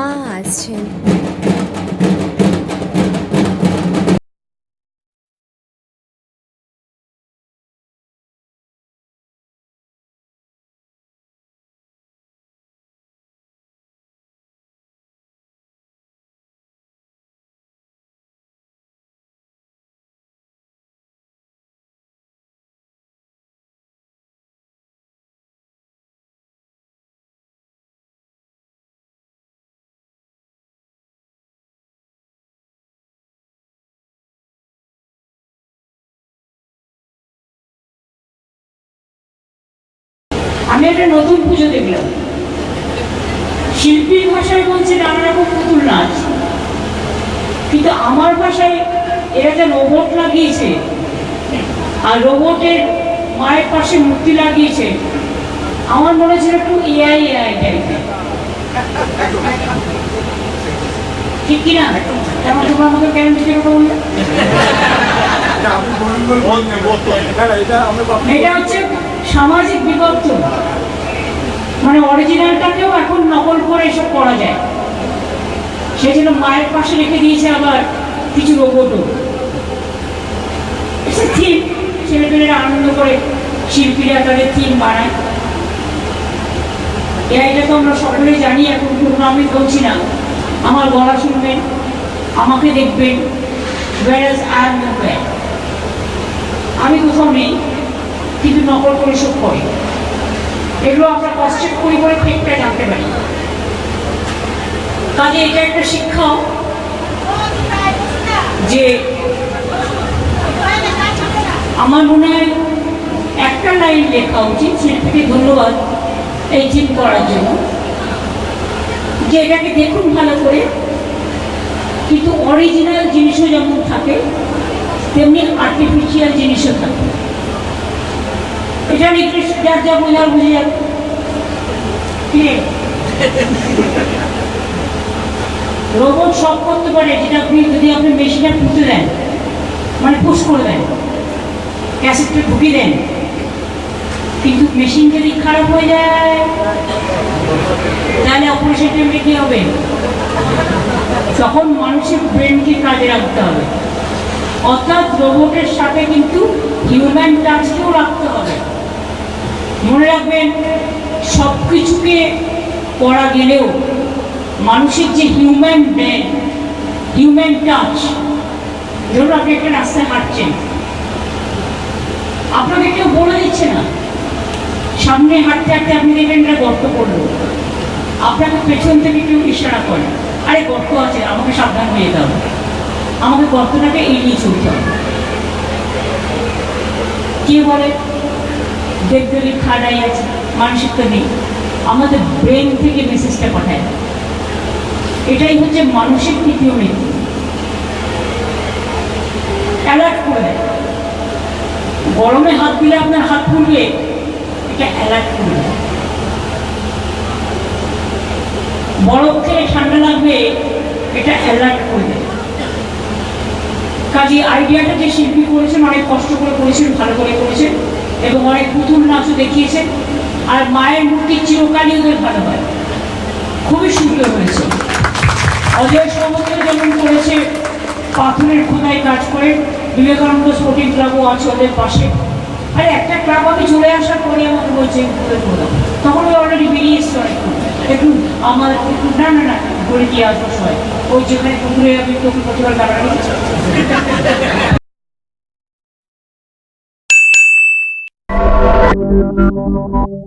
妈亲. আমি একটা নতুন পুজো দেখলাম। শিল্পীর ভাষায় বলছে নানা রকম পুতুল নাচ। কিন্তু আমার ভাষায় এরা একটা রোবট লাগিয়েছে। আর রোবটের মায়ের পাশে মূর্তি লাগিয়েছে। আমার মনে হচ্ছে একটু এআই এআই টাইপের ঠিক কিনা? তেমন তোমরা আমাকে কেন দিতে কথা বললে? এটা হচ্ছে সামাজিক বিবর্তন মানে অরিজিনালটাকেও এখন নকল করে এসব করা যায়। সেই জন্য মায়ের পাশে রেখে দিয়েছে আবার কিছু রোবটও থিম ছেলেপেলেরা আনন্দ করে শিল্পীরা তাদের থিম বানায়। এটা তো আমরা সকলেই জানি, এখন পুরনো আমি বলছি না। আমার গলা শুনবেন, আমাকে দেখবেন। Whereas I am। আমি কোথাও নেই। কিন্তু নকল করে সব করে। এগুলো আমরা কষ্টের করি করে ফেকটা জানতে পারি। কাজে এটা একটা শিক্ষা যে আমার মনে হয় একটা লাইন লেখা উচিত শিল্পীকে ধন্যবাদ এই জিম করার জন্য। যে এটাকে দেখুন ভালো করে। কিন্তু অরিজিনাল জিনিসও যেমন থাকে, তেমনি আর্টিফিশিয়াল জিনিসও থাকে। এটা নির্দিষ্ট যার যা বোঝার বুঝে যাবে রোবট সব করতে পারে যেটা আপনি যদি আপনি মেশিনটা ফুটে দেন মানে পুশ করে দেন ক্যাসেটটা ঢুকিয়ে দেন কিন্তু মেশিন যদি খারাপ হয়ে যায় তাহলে অপারেশন টেবিলে কি হবে তখন মানুষের ব্রেনকে কাজে রাখতে হবে অর্থাৎ রোবটের সাথে কিন্তু হিউম্যান টাচকেও রাখতে হবে মনে রাখবেন সব কিছুকে করা গেলেও মানুষের যে হিউম্যান ব্রেন হিউম্যান টাচ ধরুন আপনি একটা রাস্তায় হাঁটছেন। আপনাকে কেউ বলে দিচ্ছে না, সামনে হাঁটতে হাঁটতে আপনি দেখবেন একটা গর্ত পড়ল। আপনাকে পেছন থেকে কেউ ইশারা করে, আরে, গর্ত আছে, আমাকে সাবধান হয়ে যেতে হবে। আমাকে গর্তটাকে এড়িয়ে চলতে হবে। কে বলে? দেখবেন খাড়াই আছে, মানসিক তো নেই। আমাদের ব্রেন থেকে মেসেজটা পাঠায়। এটাই হচ্ছে মানসিক তৃতীয় নীতি। অ্যালার্ট করে দেয়। গরমে হাত দিলে আপনার হাত ফুলবে, এটা অ্যালার্ট করে দেয়। বরফ থেকে ঠান্ডা লাগবে, এটা অ্যালার্ট করে দেয়। কাজে আইডিয়াটা যে শিল্পী করেছেন, অনেক কষ্ট করে করেছেন, ভালো করে করেছেন এবং অনেক পুতুল নাচও দেখিয়েছেন। আর মায়ের মূর্তি চিরকালই ওদের ভালো হয়। খুবই সুন্দর হয়েছে। অজয় সৌমত্র যেমন করেছে পাথরের খোদাই কাজ করে। বিবেকানন্দ স্পোর্টিং ক্লাবও আছে ওদের পাশে। আর, একটা ক্লাব আমি চলে আসার পরে আমাকে বলছে তখন ওই অলরেডি বেরিয়ে এসছে অনেকক্ষণ। একটু আমার একটু, না না না করে দিয়ে আসব সবাই। ওই যেখানে পুকুরে আমি তোকে প্রতিবার দাঁড়ানো どうも。